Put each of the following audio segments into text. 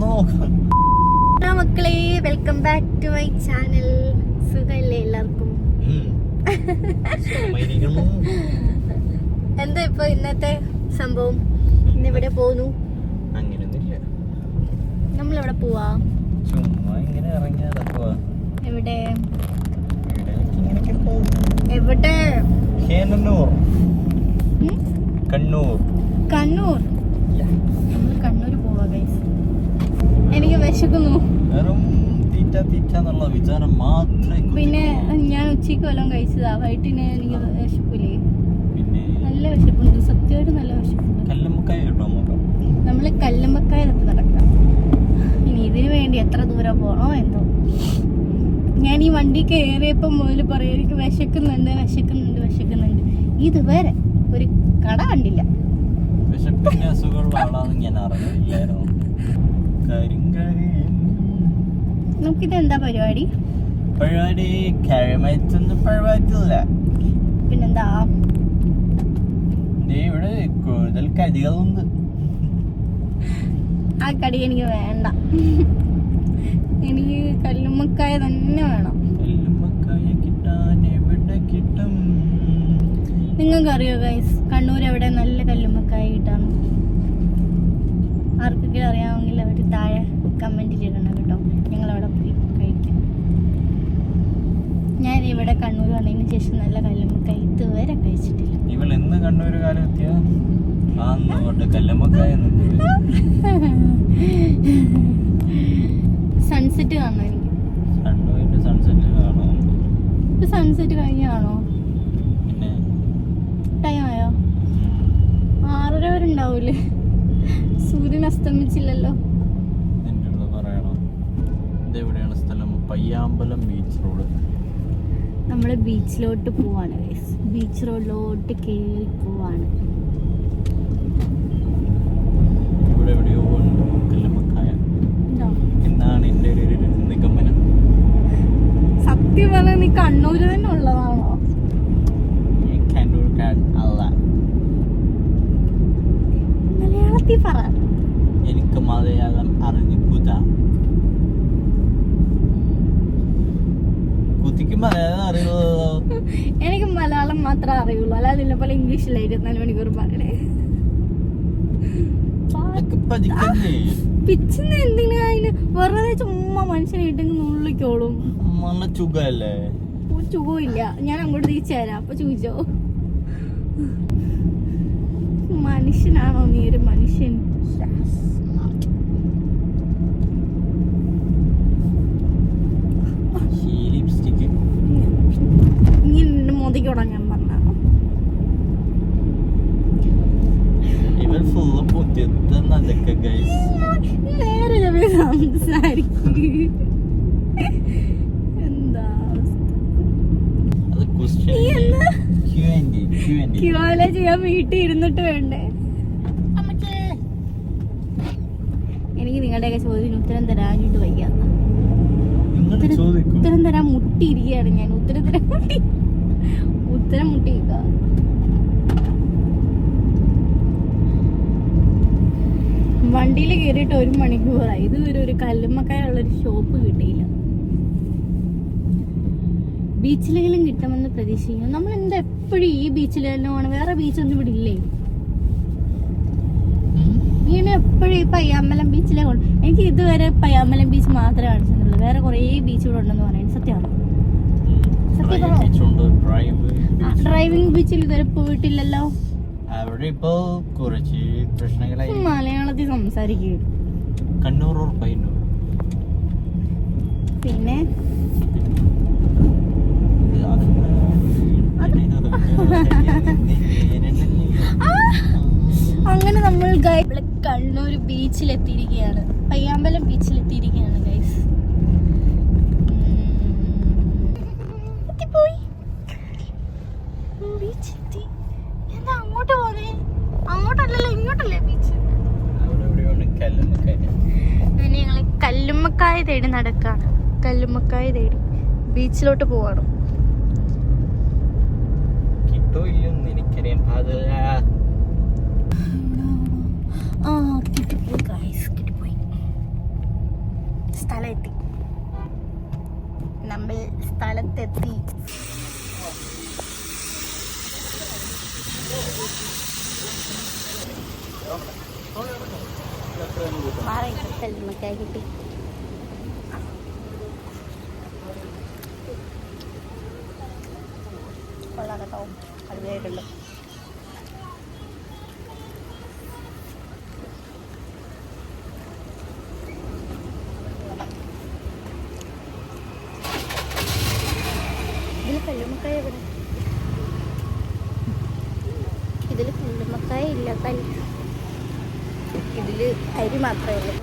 നോക്കാം മക്കളെ welcome back to my channel സുഖല്ലേ എല്ലാവർക്കും. എന്താ ഇപ്പൊ ഇന്നത്തെ സംഭവം? ഇന്ന് ഇവിടെ പോകുന്നു നമ്മൾ നമ്മളെവിടെ പോവാ? എവിടെ? എവിടെ? കണ്ണൂർ. കണ്ണൂർ? നമ്മൾ കണ്ണൂർ പോവാ ഗൈസ് എനിക്ക് വിശക്കുന്നു. വെറും തീറ്റ തീറ്റ എന്നുള്ള വിചാരം മാത്രമേ കുത്തിക്കൂ. പിന്നെ ഞാൻ ഉച്ചയ്ക്ക് വല്ലതും കഴിച്ചതാ. വൈകിട്ടിന് എനിക്ക് വിശപ്പില്ലേ? നല്ല വിശപ്പുണ്ട്. സത്യമായിട്ട് നല്ല വിശപ്പുണ്ട്. നമ്മൾ കിട്ടും നമ്മൾ കല്ലുമ്പക്കായ തപ്പി നടക്കാം ഇനി ഇതിന് വേണ്ടി എത്ര ദൂരം പോകണോ എന്തോ. ഞാൻ ഈ വണ്ടി കയറിയപ്പോൾ മുതൽ പറയും എനിക്ക് വിശക്കുന്നുണ്ട് വിശക്കുന്നുണ്ട് വിശക്കുന്നുണ്ട്. ഇതുവരെ ഒരു കട കണ്ടില്ല. വിശപ്പിന്റെ അസുഖമുള്ള ഞാൻ നമുക്കിത് എന്താ പരിപാടി? പരിപാടി കഴിമത്തൊന്നും പരിപാടിയില്ല പിന്നെന്താ? ഇവിടെ കൂടുതൽ കടികളുണ്ട്. ആ കടി എനിക്ക് വേണ്ട. എനിക്ക് കല്ലുമ്മക്കായ തന്നെ വേണം. കിട്ടും? നിങ്ങൾക്കറിയോ ഗൈസ് കണ്ണൂർ എവിടെ നല്ല കല്ലുമ്മക്കായ കിട്ടാന്ന് ആർക്കൊക്കെ അറിയാമെങ്കിൽ അവർ താഴെ കമന്റിൽ ഇടണം കേട്ടോ ഞങ്ങൾ അവിടെ പോയി കഴിക്കും ഞാൻ ഇവിടെ ശേഷം നല്ല കല്ലുമ്മക്കായ ഇതുവരെ കഴിച്ചിട്ടില്ല. ഇവൾ എന്ന് ഒരു കാലം എത്തിയ അന്ന് തൊട്ട് കല്ലുമ്മക്കായ സൺസെറ്റ് കാണണം എനിക്ക്. സൺസെറ്റ് സൺസെറ്റ് കഴിഞ്ഞാണോ പിന്നെ? ടൈം ആയോ? ആറര വരെ ഉണ്ടാവൂലേ? സൂര്യൻ അസ്തമിച്ചില്ലല്ലോ. പറയണം. ഇതെവിടെയാണ് സ്ഥലം? പയ്യാമ്പലം ബീച്ച് റോഡ് നമ്മൾ ബീച്ചിലോട്ട് പോവാണ് ഗൈസ് ബീച്ച് റോഡിലോട്ട് കയറി പോവാണ്. സത്യം പറഞ്ഞാൽ നീ കണ്ണൂര് തന്നെ ഉള്ളതാണോ ഈ കണ്ണൂർക്കാരൻ അല്ല മലയാളത്തിൽ പറ എനിക്ക് മലയാളം അറിഞ്ഞുകൂടാ കുത്തിക്ക് മലയാളം അറിയുള്ളൂ എനിക്ക് മലയാളം മാത്രമേ അറിയുള്ളൂ. അല്ലാതെ നിന്നെ പോലെ ഇംഗ്ലീഷില്ല ഇരുപത്തിനാല് മണിക്കൂർ പറയണേ. പിച്ചിന്ന് എന്തിനാ അതിന്? വെറുതെ ചുമ്മാ മനുഷ്യനെ ഇട്ടെങ്കിൽ നുള്ളിക്കോളും. ചുഖല്ലേ? ഒരു സുഖമില്ല ഞാൻ അങ്ങോട്ട് തിരിച്ചു തരാം അപ്പൊ ചോദിച്ചോ മനുഷ്യനാണോ നീ? ഒരു മനുഷ്യൻ ലിപ്സ്റ്റിക്ക് നീ നിന്റെ മോദിക്കോടാ ഞാൻ പറഞ്ഞ ഇവൻ ഫുള്ള് പുതിയത്തെ നല്ലൊക്കെ ഗൈസ് നേരെ ചെറിയ സംസാരിക്കും എന്താ അത് ക്വസ്റ്റ്യൻ നീ എന്താ ക്യു ആൻഡ് ക്യു ആൻഡ് ക്യൂല ചെയ്യാൻ വീട്ടിൽ ഇരുന്നിട്ട് വേണ്ടേ? എനിക്ക് നിങ്ങളുടെയൊക്കെ ചോദ്യത്തിന് ഉത്തരം തരാനിട്ട് വയ്യ. ഉത്തരം- ചോദിക്കും. ഉത്തരം തരാൻ മുട്ടിയിരിക്കുകയാണ് ഞാൻ. ഉത്തരം തരാൻ മുട്ടി ഉത്തരം മുട്ടിയിരിക്ക വണ്ടിയിൽ കയറിയിട്ട് ഒരു മണിക്കൂറായി. ഇതുവരെ ഒരു കല്ലുമ്മക്കായുള്ള ഒരു ഷോപ്പ് കിട്ടിയില്ല. ബീച്ചിലെങ്കിലും കിട്ടുമെന്ന് പ്രതീക്ഷിക്കുന്നു. നമ്മൾ എന്താ എപ്പോഴും ഈ ബീച്ചിൽ തന്നെ പോകണം വേറെ ബീച്ചൊന്നും ഇവിടെ ഇല്ലേ? ഇങ്ങനെ എപ്പോഴും ഈ പയ്യാമ്പലം ബീച്ചിലെ കൊണ്ട് എനിക്ക് ഇതുവരെ പയ്യാമ്പലം ബീച്ച് മാത്രമേ കാണിച്ചിട്ടുള്ളൂ. വേറെ കുറേ ബീച്ച് ഇവിടെ ഉണ്ടെന്ന് പറയുന്നത് സത്യമാണ്? ഡ്രൈവിംഗ് ബീച്ചിൽ ഇതുവരെ പോയിട്ടില്ലല്ലോ? അവിടെ ഇപ്പോ കുറച്ച് പ്രശ്നങ്ങളായി. മലയാളത്തിൽ സംസാരിക്കുക കണ്ണൂർ പിന്നെ ഇത് അത് ആ, അങ്ങനെ നമ്മൾ കണ്ണൂർ ബീച്ചിലെത്തിയിരിക്കുകയാണ്. പയ്യാമ്പലം ബീച്ചിലെത്തിയിരിക്കുകയാണ് ഗൈസ് എന്താ അങ്ങോട്ട് ഇങ്ങോട്ടല്ലേ ബീച്ച്? കല്ലുമ്മക്കായ തേടി നടക്കാണ്. കല്ലുമ്മക്കായ തേടി ബീച്ചിലോട്ട് പോവാണ്. കിട്ടോ ഇല്ലെന്ന് എനിക്കറിയാൻ പാടില്ല. ആ കിട്ടിപ്പോയി ഗൈസ് കിട്ടിപ്പോയി സ്ഥലം എത്തി നമ്മൾ സ്ഥലത്തെത്തി. കല്ലുമ്മക്കായി കിട്ടി കൊള്ളാം കേട്ടോ അടിപൊളിയായിട്ടുണ്ട് ഇതിൽ കല്ലുമക്കായ എവിടെ? ഇതിൽ കല്ലുമക്കായ ഇല്ല കല്ല്. ഇതിൽ അരി മാത്രമേ ഉള്ളൂ.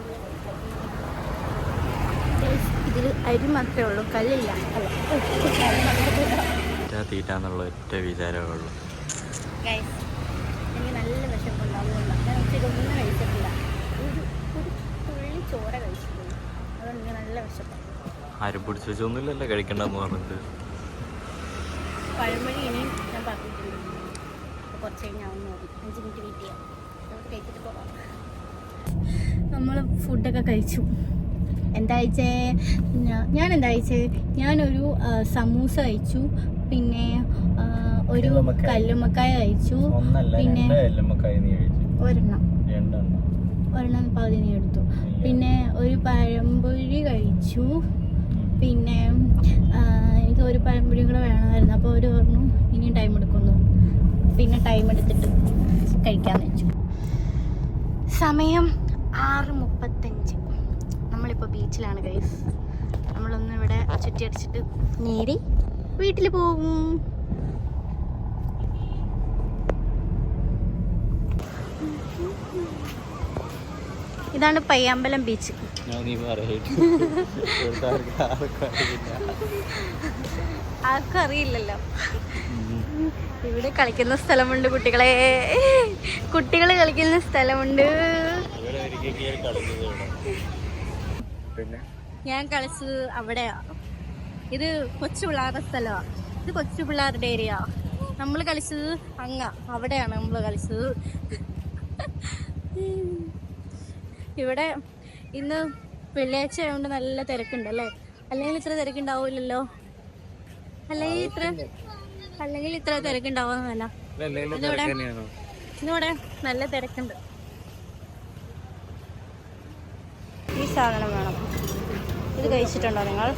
അരി മാത്രമേ ഉള്ളൂ കല്ലില്ല. ഒറ്റ വിചാരമേ Guys, എനിക്ക് നല്ല വിശപ്പുണ്ട്. അതുകൊണ്ടാണ് ഞാൻ ഉച്ചയ്ക്ക് ഒന്നും കഴിച്ചിട്ടില്ല. ഒരു ഒരു തുള്ളി ചോര കഴിച്ചിട്ടുണ്ട്. അതുകൊണ്ട് എനിക്ക് നല്ല വിശപ്പാണ് ആരും പിടിച്ചു വെച്ചൊന്നുമില്ലല്ലോ കഴിക്കണ്ടെന്ന് പറഞ്ഞിട്ട്. പഴമൊഴി ഇനിയും ഞാൻ പറഞ്ഞിട്ടുണ്ട്. അപ്പോൾ കുറച്ച് കഴിഞ്ഞാൽ ഒന്ന് അഞ്ച് മിനിറ്റ് വെയിറ്റ് ചെയ്യാം. നമുക്ക് കഴിച്ചിട്ട് പോകാം നമ്മൾ ഫുഡൊക്കെ കഴിച്ചു. എന്താ കഴിച്ചേ? ഞാൻ എന്താ ഞാനൊരു സമൂസ കഴിച്ചു. പിന്നെ ഒരു കല്ലുമ്മക്കായ. കഴിച്ചു പിന്നെ ഒരെണ്ണം. പകുതി നീ എടുത്തു. പിന്നെ ഒരു പഴംപൊഴി കഴിച്ചു. പിന്നെ എനിക്ക് ഒരു പഴംപൊഴി കൂടെ വേണമായിരുന്നു. അപ്പോൾ ഒരു പറഞ്ഞു ഇനിയും ടൈം എടുക്കുന്നു. പിന്നെ ടൈം എടുത്തിട്ട് കഴിക്കാൻ വെച്ചു. സമയം ആറ് മുപ്പത്തഞ്ച് നമ്മളിപ്പോൾ ബീച്ചിലാണ് ഗൈസ് നമ്മളൊന്നിവിടെ ചുറ്റിയടിച്ചിട്ട് നേരി വീട്ടിൽ പോകും ഇതാണ് പയ്യാമ്പലം ബീച്ച് ആർക്കും അറിയില്ലല്ലോ ഇവിടെ കളിക്കുന്ന സ്ഥലമുണ്ട് കുട്ടികളെ. കുട്ടികൾ കളിക്കുന്ന സ്ഥലമുണ്ട്. ഞാൻ കളിച്ചത് അവിടെയാ. ഇത് കൊച്ചു പിള്ളേരുടെ സ്ഥലമാണ് ഇത് കൊച്ചു പിള്ളേരുടെ ഏരിയ നമ്മൾ കളിച്ചത് അങ്ങ. അവിടെയാണ് നമ്മൾ കളിച്ചത്. ഇവിടെ ഇന്ന് വെള്ളിയാഴ്ച ആയതുകൊണ്ട് നല്ല തിരക്കുണ്ട് അല്ലേ അല്ലെങ്കിൽ ഇത്ര തിരക്കുണ്ടാവില്ലല്ലോ? അല്ലെങ്കിൽ ഇത്ര അല്ലെങ്കിൽ ഇത്ര തിരക്കുണ്ടാവുന്നതല്ല ഇതിവിടെ ഇന്നിവിടെ നല്ല തിരക്കുണ്ട്. ഈ സാധനം വേണം. ഇത് കഴിച്ചിട്ടുണ്ടോ നിങ്ങൾ?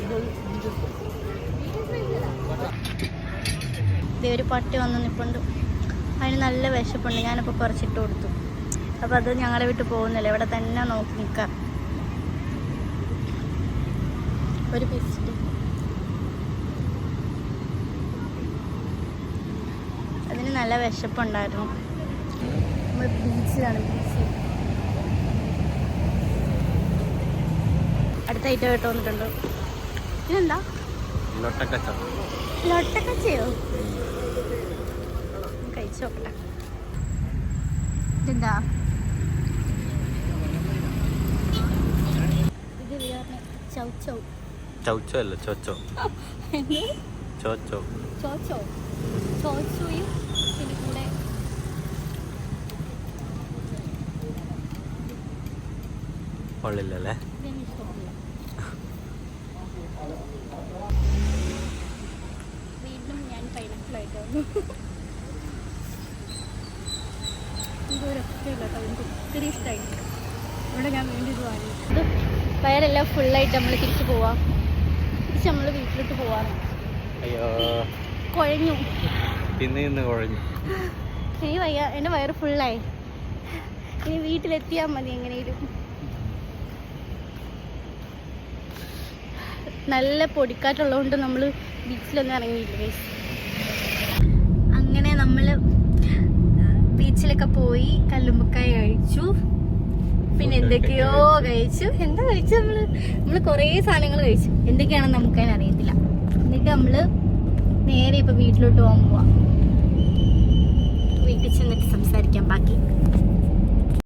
ഇതേ ഒരു പട്ടി വന്ന് നിൽപ്പുണ്ട് അതിന് നല്ല വിശപ്പുണ്ട്. ഞാനിപ്പോൾ കുറച്ചിട്ട് കൊടുത്തു. അപ്പോൾ അത് ഞങ്ങളെ വിട്ട് പോകുന്നില്ല. ഇവിടെ തന്നെ നോക്കി നിൽക്കാം ഒരു പിസ്റ്റ് അതിന് നല്ല വിശപ്പുണ്ടായിരുന്നു. നമ്മൾ ബീച്ചിലാണ് ബീച്ച് അടുത്ത ഐറ്റം ആയിട്ട് വന്നിട്ടുണ്ട്. ഇതെന്താ? ലൊട്ടക്കച്ച ലൊട്ടക്കച്ചയോ? കഴിച്ചു നോക്കട്ടെ. ഇതെന്താ ഇത് വേറെ ചൗ ചൗ ചൗച്ചോ അല്ല ചോച്ചോ? ചോച്ചോ ചോച്ചോ ചോച്ചോയും പിന്നെ കൂടെ കൊള്ളില്ലല്ലേ വീണ്ടും ഞാൻ പൈനാപ്പിളായിട്ട് വന്നു ഇതൊരു ഒറ്റയില്ല കേട്ടോ എനിക്ക് ഒത്തിരി ഇഷ്ടമായി ഇവിടെ ഞാൻ വീണ്ടും ഇത് വാങ്ങി ഇത് വയറെല്ലാം ഫുള്ളായിട്ട് നമ്മൾ തിരിച്ചു പോവാം. തിരിച്ച് നമ്മൾ വീട്ടിലോട്ട് പോവാണ് അയ്യോ. കുഴഞ്ഞു. ഇന്ന് ഇന്ന് കുഴഞ്ഞു. എനിക്ക് വയ്യ എന്റെ വയറ് ഫുള്ളായി ഇനി വീട്ടിലെത്തിയാൽ മതി എങ്ങനെയും നല്ല പൊടിക്കാറ്റുള്ളതുകൊണ്ട് നമ്മൾ ബീച്ചിലൊന്നും ഇറങ്ങിയില്ല. അങ്ങനെ നമ്മൾ ബീച്ചിലൊക്കെ പോയി കല്ലുമ്പക്കായ കഴിച്ചു. പിന്നെ എന്തൊക്കെയോ കഴിച്ചു. എന്താ കഴിച്ചു നമ്മൾ? നമ്മൾ കുറേ സാധനങ്ങൾ കഴിച്ചു. എന്തൊക്കെയാണെന്ന് നമുക്ക് അതിന് അറിയത്തില്ല. എന്നിട്ട് നമ്മൾ നേരെ ഇപ്പൊ വീട്ടിലോട്ട് പോകാൻ പോവാ. വീട്ടിൽ ചെന്നിട്ട് സംസാരിക്കാം. ബാക്കി.